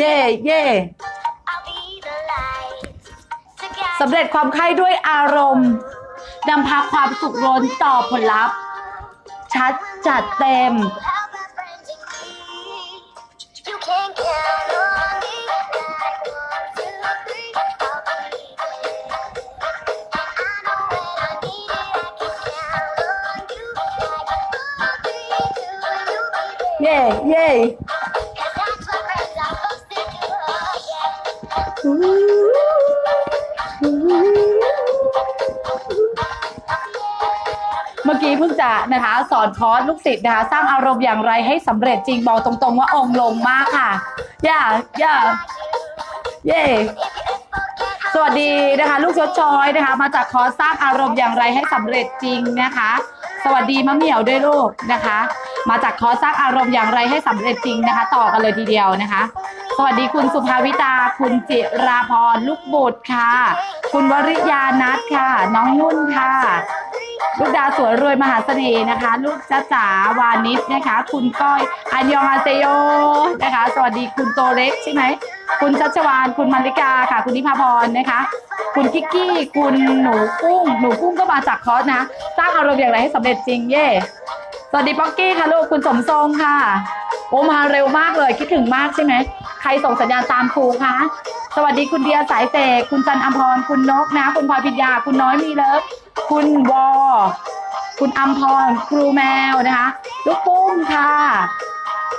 เย่เย่ I'll be the light to guide สำเร็จความใคร่ด้วยอารมณ์นำพาความสุขล้นต่อผลลัพธ์ ชัดจัดเต็ม you. Have my friends in need. You can count on me. Like one, two, three, I'll be there. And I know when I need it, I can count on you. Like four, three, two, you'll be there. เย่เย่ เมื่อกี้เพิ่งจะนะคะสอนคอร์สลูกศิษย์นะคะสร้างอารมณ์อย่างไรให้สำเร็จจริงบอกตรงๆว่าองค์ลงมากค่ะย่าย่าเย่สวัสดีนะคะ ลูกชดชอยนะคะ มาจากคอร์สสร้างอารมณ์อย่างไรให้สำเร็จจริงนะคะ สวัสดีมะเหมี่ยวด้วยลูกนะคะ มาจากคอร์สสร้างอารมณ์อย่างไรให้สำเร็จจริงนะคะ ต่อกันเลยทีเดียวนะคะ สวัสดีคุณสุภาวิตา คุณจิราพรลูกบุตรค่ะ คุณวริยานัทค่ะ น้องนุ่นค่ะลูกดาสวยรวยมหาเสน่ห์นะคะ ลูกจ้าจ๋าวานิชนะคะ คุณก้อยอันยองอาเซโยนะคะ สวัสดีคุณโตเล็กใช่ไหมคุณชัชวานคุณมาริกาค่ะ คุณนิพาพรนะคะ คุณกิกกี้คุณหนูกุ้ง หนูกุ้งก็มาจากคอร์สนะสร้างอารมณ์อย่างไรให้สำเร็จจริงเย่ สวัสดีป๊อกกี้ค่ะลูกคุณสมทรงค่ะ โอ้มาเร็วมากเลยคิดถึงมากใช่ไหมใครส่งสัญญาณตามครูคะสวัสดีคุณเดียสายเสกคุณจันอัมพร คุณนกนะ คุณพลอยพิญญาคุณน้อยมีเลิฟคุณวอคุณอัมพร ครูแมวนะคะ ลูกปุ้มค่ะ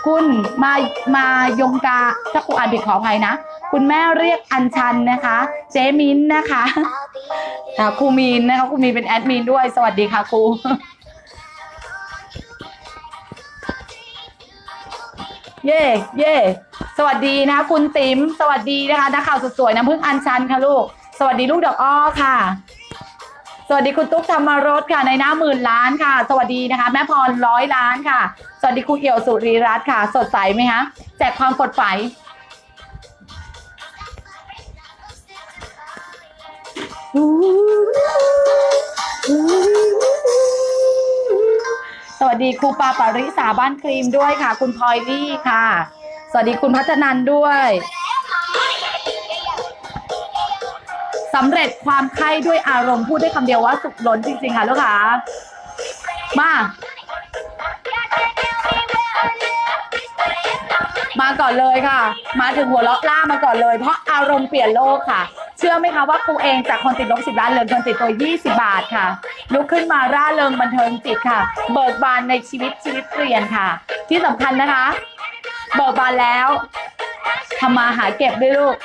คุณมามายงกาถ้าครูอ่านผิดขออภัยนะ คุณแม่เรียกอัญชันนะคะ เจมินนะคะ I'll be there. อ่าครูมีนนะคะครูมีนเป็นแอดมินด้วย สวัสดีค่ะครู เย่เย่สวัสดีนะคะคุณติ๋มสวัสดีนะคะนักข่าวสุดสวยน้ำพึ่งอัญชันค่ะลูก สวัสดีลูกดอกอ้อค่ะ สวัสดีคุณตุ๊กธรรมรสค่ะในหน้าหมื่นล้านค่ะ สวัสดีนะคะ แม่พรร้อยล้านค่ะ สวัสดีครูเอี่ยวสุรีรัตน์ค่ะ สดใสไหมคะแจกความสดใส สวัสดีครูปาปาริสาบ้านครีมด้วยค่ะ คุณพลอยลี่ค่ะ สวัสดีคุณพัฒนันด้วยสำเร็จความใคร่ด้วยอารมณ์พูดได้คำเดียวว่าสุขล้นจริงๆค่ะลูกค้ามามาก่อนเลยค่ะ มาถึงหัวเราะล่ามาก่อนเลย เพราะอารมณ์เปลี่ยนโลกค่ะ เชื่อไหมคะว่าครูเองจากคนติดลบสิบล้านเหลือคนติดตัว20บาทค่ะ ลุกขึ้นมาร่าเริงบันเทิงจิตค่ะ เบิกบานในชีวิตชีวิตเปลี่ยนค่ะ ที่สำคัญนะคะ เบิกบานแล้วทำมาหาเก็บด้วยลูก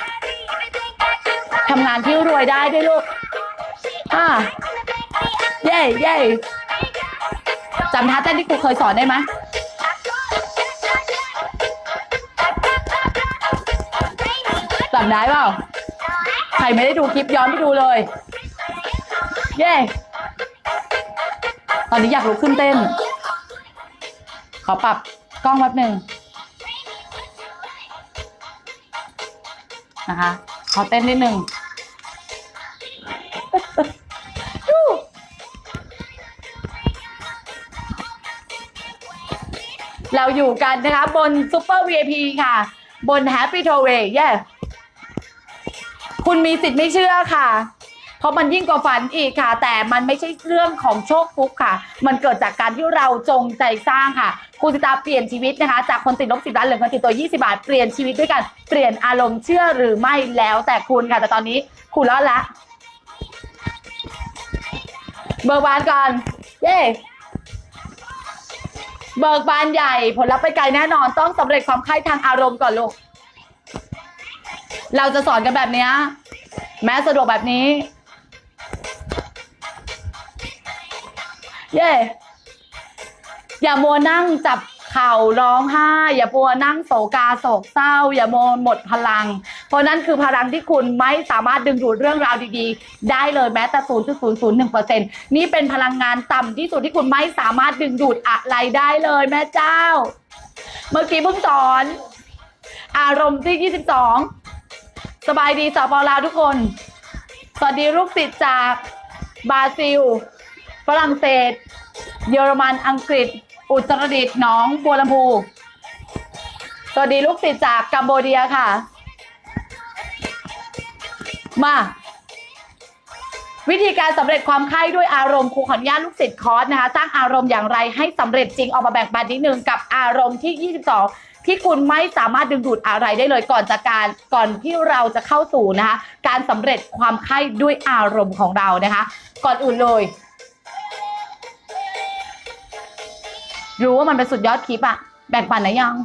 ทำงานที่รวยได้ด้วยลูกอ่าเย่เย่จำท่าเต้นที่ครูเคยสอนได้ไหมจำได้เปล่า ใครไม่ได้ดูคลิปย้อนไปดูเลย เย้ ตอนนี้อยากลุกขึ้นเต้น ขอปรับกล้องแป๊บหนึ่งนะคะขอเต้นนิดหนึ่งเราอยู่กันนะคะ บนซูเปอร์ VIP ค่ะ บน Happy t o w a y เย้คุณมีสิทธิ์ไม่เชื่อค่ะ เพราะมันยิ่งกว่าฝันอีกค่ะ แต่มันไม่ใช่เรื่องของโชคฟุกค่ะ มันเกิดจากการที่เราจงใจสร้างค่ะครูสิตาเปลี่ยนชีวิตนะคะ จากคนติดลบสิบล้านเหลือคนติดตัว 20 บาท เปลี่ยนชีวิตด้วยกันเปลี่ยนอารมณ์เชื่อหรือไม่แล้วแต่คุณค่ะ แต่ตอนนี้คุณรอดละเบิกบานก่อน เย้เบิกบานใหญ่ผลลัพธ์ไปไกลแน่นอนต้องสำเร็จความใคร่ทางอารมณ์ก่อนลูก เราจะสอนกันแบบนี้ แม้สะดวกแบบนี้ เย่อย่ามัวนั่งจับเข่าร้องไห้ อย่ามัวนั่งโศกาโศกเศร้า อย่ามัวหมดพลัง เพราะนั้นคือพลังที่คุณไม่สามารถดึงดูดเรื่องราวดีๆ ได้เลยแม้แต่0.001%นี่เป็นพลังงานต่ำที่สุดที่คุณไม่สามารถดึงดูดอะไรได้เลยแม่เจ้า เมื่อกี้เพิ่งสอน อารมณ์ที่ 22 สบายดีสาวปอลาวทุกคน สวัสดีลูกศิษย์จากบราซิล ฝรั่งเศส เยอรมันอังกฤษ อุตรดิตถ์หนองบัวลำพูสวัสดีลูกศิษย์จากกัมโบเดียค่ะ มาวิธีการสำเร็จความใคร่ด้วยอารมณ์ครูขออนุญาตลูกศิษย์คอร์สนะคะสร้างอารมณ์อย่างไรให้สำเร็จจริงออกมาแบ่งปันนิดนึงกับอารมณ์ที่ 22 ที่คุณไม่สามารถดึงดูดอะไรได้เลยก่อนจากการก่อนที่เราจะเข้าสู่นะคะการสำเร็จความใคร่ด้วยอารมณ์ของเรานะคะ ก่อนอื่นเลย รู้ว่ามันเป็นสุดยอดคลิปอะแบ่งปันนะยัง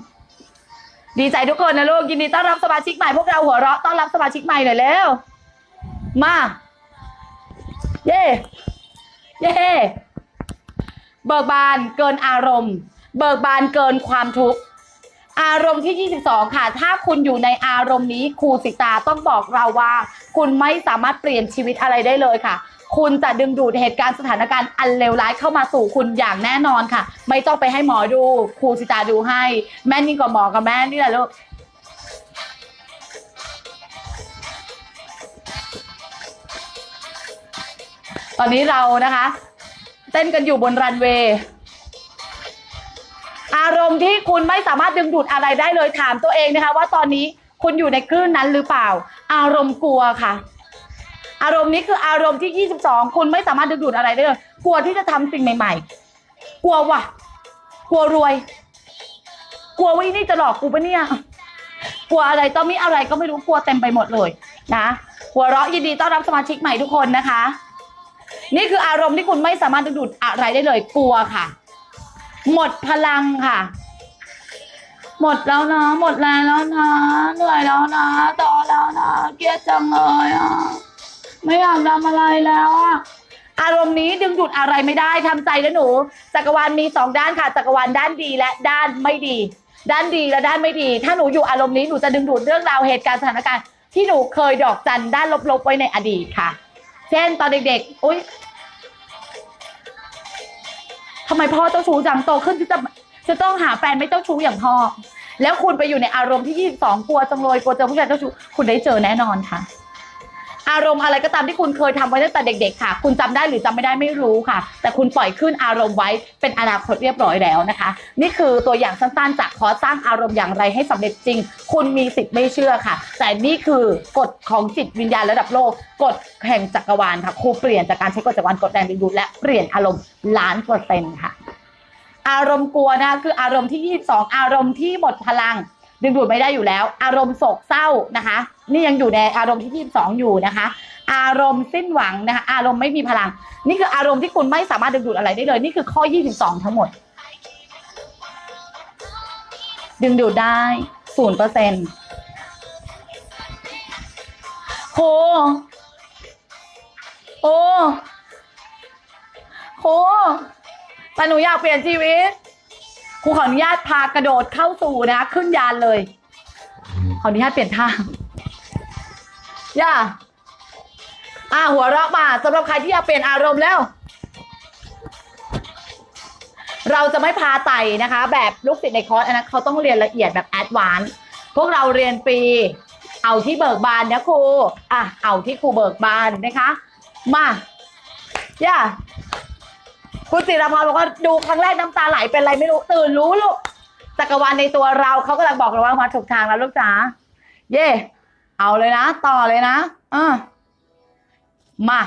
ดีใจทุกคนนะลูกยินดีต้อนรับสมาชิกใหม่พวกเราหัวเราะต้อนรับสมาชิกใหม่หน่อยเร็วมา เย่เย่เบิกบานเกินอารมณ์ เบิกบานเกินความทุกข์อารมณ์ที่ 22 ค่ะ ถ้าคุณอยู่ในอารมณ์นี้ครูสิตาต้องบอกเราว่า คุณไม่สามารถเปลี่ยนชีวิตอะไรได้เลยค่ะ คุณจะดึงดูดเหตุการณ์สถานการณ์อันเลวร้ายเข้ามาสู่คุณอย่างแน่นอนค่ะ ไม่ต้องไปให้หมอดูครูสิตาดูให้ แม่นี่กว่าหมอกับแม่นี่แหละลูกตอนนี้เรานะคะ เต้นกันอยู่บนรันเวย์อารมณ์ที่คุณไม่สามารถดึงดูดอะไรได้เลยถามตัวเองนะคะ ว่าตอนนี้คุณอยู่ในคลื่นนั้นหรือเปล่า อารมณ์กลัวค่ะ อารมณ์นี้คืออารมณ์ที่ 22 คุณไม่สามารถดึงดูดอะไรได้เลยกลัวที่จะทำสิ่งใหม่ ๆ กลัวว่ะ กลัวรวย กลัวว่านี่จะหลอกกูปะเนี่ย กลัวอะไรต้องมีอะไรก็ไม่รู้กลัวเต็มไปหมดเลยนะหัวเราะยินดีต้อนรับสมาชิกใหม่ทุกคนนะคะ นี่คืออารมณ์ที่คุณไม่สามารถดึงดูดอะไรได้เลย กลัวค่ะ หมดพลังค่ะหมดแล้วนะ หมดแรงแล้วนะ เหนื่อยแล้วนะต่อแล้วนะ เกลียดจังเลยอะ ไม่อยากทำอะไรแล้วอะอารมณ์นี้ดึงดูดอะไรไม่ได้ทำใจนะหนูจักรวาลมีสองด้านค่ะจักรวาลด้านดีและด้านไม่ดี ด้านดีและด้านไม่ดี ถ้าหนูอยู่อารมณ์นี้หนูจะดึงดูดเรื่องราวเหตุการณ์สถานการณ์ที่หนูเคยดอกจันด้านลบๆไว้ในอดีตค่ะ เช่นตอนเด็กๆอุ้ยทำไมพ่อเจ้าชู้จังโตขึ้นจะจะต้องหาแฟนไม่เจ้าชู้อย่างพ่อ แล้วคุณไปอยู่ในอารมณ์ที่ 22 กลัวจังเลยกลัวเจอผู้ชายเจ้าชู้คุณได้เจอแน่นอนค่ะ อารมณ์อะไรก็ตามที่คุณเคยทำไว้ตั้งแต่เด็กๆค่ะ คุณจำได้หรือจำไม่ได้ไม่รู้ค่ะ แต่คุณปล่อยขึ้นอารมณ์ไว้เป็นอนาคตเรียบร้อยแล้วนะคะ นี่คือตัวอย่างสั้นๆ จากคอสร้างอารมณ์อย่างไรให้สำเร็จจริง คุณมีสิทธิ์ไม่เชื่อค่ะ แต่นี่คือกฎของจิตวิญญาณระดับโลกกฎแห่งจักรวาลค่ะครูเปลี่ยนจากการใช้กฎจักรวาลกฎแรงดึงดูดและเปลี่ยนอารมณ์ล้านเปอร์เซ็นต์ค่ะ อารมณ์กลัวนะคะคืออารมณ์ที่ 22 อารมณ์ที่หมดพลัง ดึงดูดไม่ได้อยู่แล้ว อารมณ์โศกเศร้านะคะ นี่ยังอยู่ในอารมณ์ที่22อยู่นะคะ อารมณ์สิ้นหวังนะคะ อารมณ์ไม่มีพลัง นี่คืออารมณ์ที่คุณไม่สามารถดึงดูดอะไรได้เลย นี่คือข้อ22ทั้งหมด ดึงดูดได้ศูนย์เปอร์เซ็นต์โหโอ้โหแต่หนูอยากเปลี่ยนชีวิตครูขออนุญาตพากระโดดเข้าสู่นะ ขึ้นยานเลย ขออนุญาตเปลี่ยนท่า ย่าอ่าหัวเราะมาสำหรับใครที่อยากเปลี่ยนอารมณ์แล้ว เราจะไม่พาไต่นะคะ แบบลูกศิษย์ในคอร์สอันนั้นเขาต้องเรียนละเอียดแบบแอดวานซ์พวกเราเรียนฟรีเอาที่เบิกบานนะครูอะเอาที่ครูเบิกบานนะคะ มาย่าคุณศิรพรบอกว่าดูครั้งแรกน้ำตาไหลเป็นไรไม่รู้ตื่นรู้ลูกจักรวาลในตัวเราเขากำลังบอกเราว่ามาถูกทางแล้วลูกจ๋าเย่ เอาเลยนะ ต่อเลยนะอ่ามา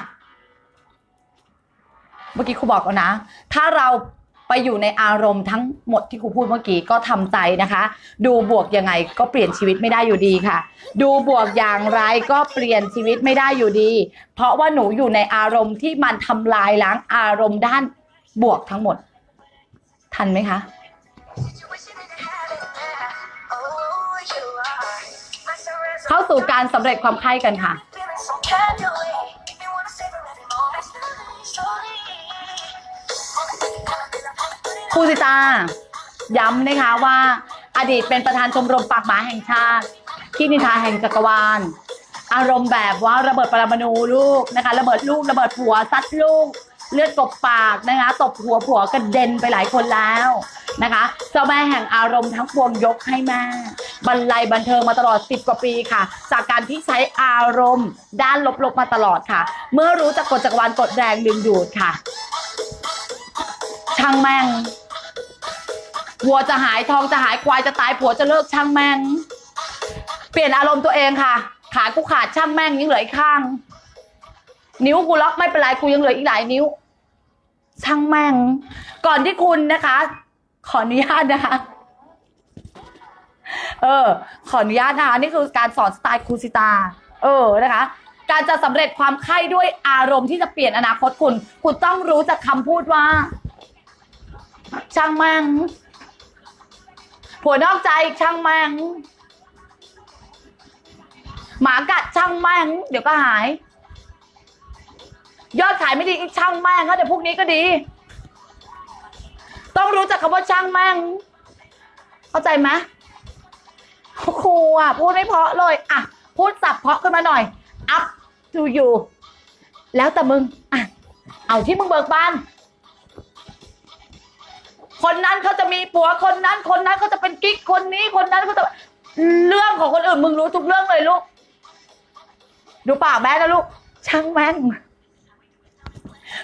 เมื่อกี้ครูบอกแล้วนะ ถ้าเราไปอยู่ในอารมณ์ทั้งหมดที่ครูพูดเมื่อกี้ก็ทำใจนะคะ ดูบวกยังไงก็เปลี่ยนชีวิตไม่ได้อยู่ดีค่ะ ดูบวกอย่างไรก็เปลี่ยนชีวิตไม่ได้อยู่ดี เพราะว่าหนูอยู่ในอารมณ์ที่มันทำลายล้างอารมณ์ด้านบวกทั้งหมด ทันไหมคะ เข้าสู่การสำเร็จความใคร่กันค่ะ ครูสิตา ย้ำนะคะว่า อดีตเป็นประธานชมรมปากหมาแห่งชาติที่นิทาแห่งจักรวาล อารมณ์แบบว่าระเบิดปรมาณูลูกนะคะ ระเบิดลูก ระเบิดผัวซัดลูก เลือดกบปากนะคะตบหัวผัวกระเด็นไปหลายคนแล้วนะคะเจ้าแม่แห่งอารมณ์ทั้งปวงยกให้แม่บรรลัยบันเทิงมาตลอด 10 กว่าปีค่ะ จากการที่ใช้อารมณ์ ด้านลบๆมาตลอดค่ะ เมื่อรู้จักกฎจักรวาลกฎแรงดึงดูดค่ะ ช่างแม่งวัวจะหายทองจะหายควายจะตายผัวจะเลิกช่างแม่ง เปลี่ยนอารมณ์ตัวเองค่ะ ขากูขาดช่างแม่งยังเหลืออีกข้าง นิ้วกูล็อกไม่เป็นไรกูยังเหลืออีกหลายนิ้ว ช่างแม่ง ก่อนที่คุณนะคะ ขออนุญาตนะคะ เออ ขออนุญาตนะคะนี่คือการสอนสไตล์ครูสิตา เออนะคะ การจะสำเร็จความใคร่ด้วยอารมณ์ที่จะเปลี่ยนอนาคตคุณ คุณต้องรู้จักคำพูดว่า ช่างแม่งผัวนอกใจช่างแม่งหมากัดช่างแม่งเดี๋ยวก็หาย ยอดขายไม่ดีอีกช่างแม่งก็เดี๋ยวพวกนี้ก็ดี ต้องรู้จักคำว่าช่างแม่ง เข้าใจไหมครูอะ พูดไม่เพาะเลย อะ พูดสับเพาะขึ้นมาหน่อย up to you แล้วแต่มึง อะ เอาที่มึงเบิกบาน คนนั้นเขาจะมีผัวคนนั้น คนนั้นเขาจะเป็นกิ๊กคนนี้คนนั้นเขาจะเรื่องของคนอื่นมึงรู้ทุกเรื่องเลยลูก ดูปากแม่นะลูก ช่างแม่ง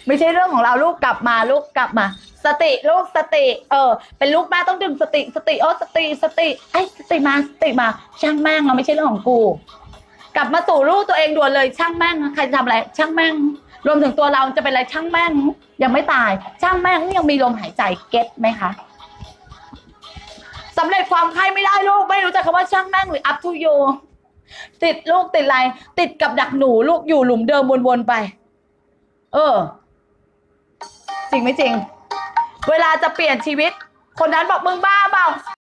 ไม่ใช่เรื่องของเราลูกกลับมาลูกกลับมา สติลูกสติ เออ เป็นลูกแม่ต้องดึงสติสติโอ้สติสติไอ้สติมาสติมา ช่างแม่งเราไม่ใช่เรื่องของกู กลับมาสู่ลูกตัวเองด่วนเลย ช่างแม่งใครจะทำอะไร ช่างแม่ง รวมถึงตัวเราจะเป็นอะไรช่างแม่ง ยังไม่ตาย ช่างแม่งยังมีลมหายใจเก็ตไหมคะสำเร็จความใครไม่ได้ลูกไม่รู้จักคำว่าช่างแม่งหรือ up to you ติดลูกติดอะไรติดกับดักหนูลูกอยู่หลุมเดิมวนๆไป เออ จริงไม่จริง เวลาจะเปลี่ยนชีวิต คนนั้นบอกมึงบ้าเปล่า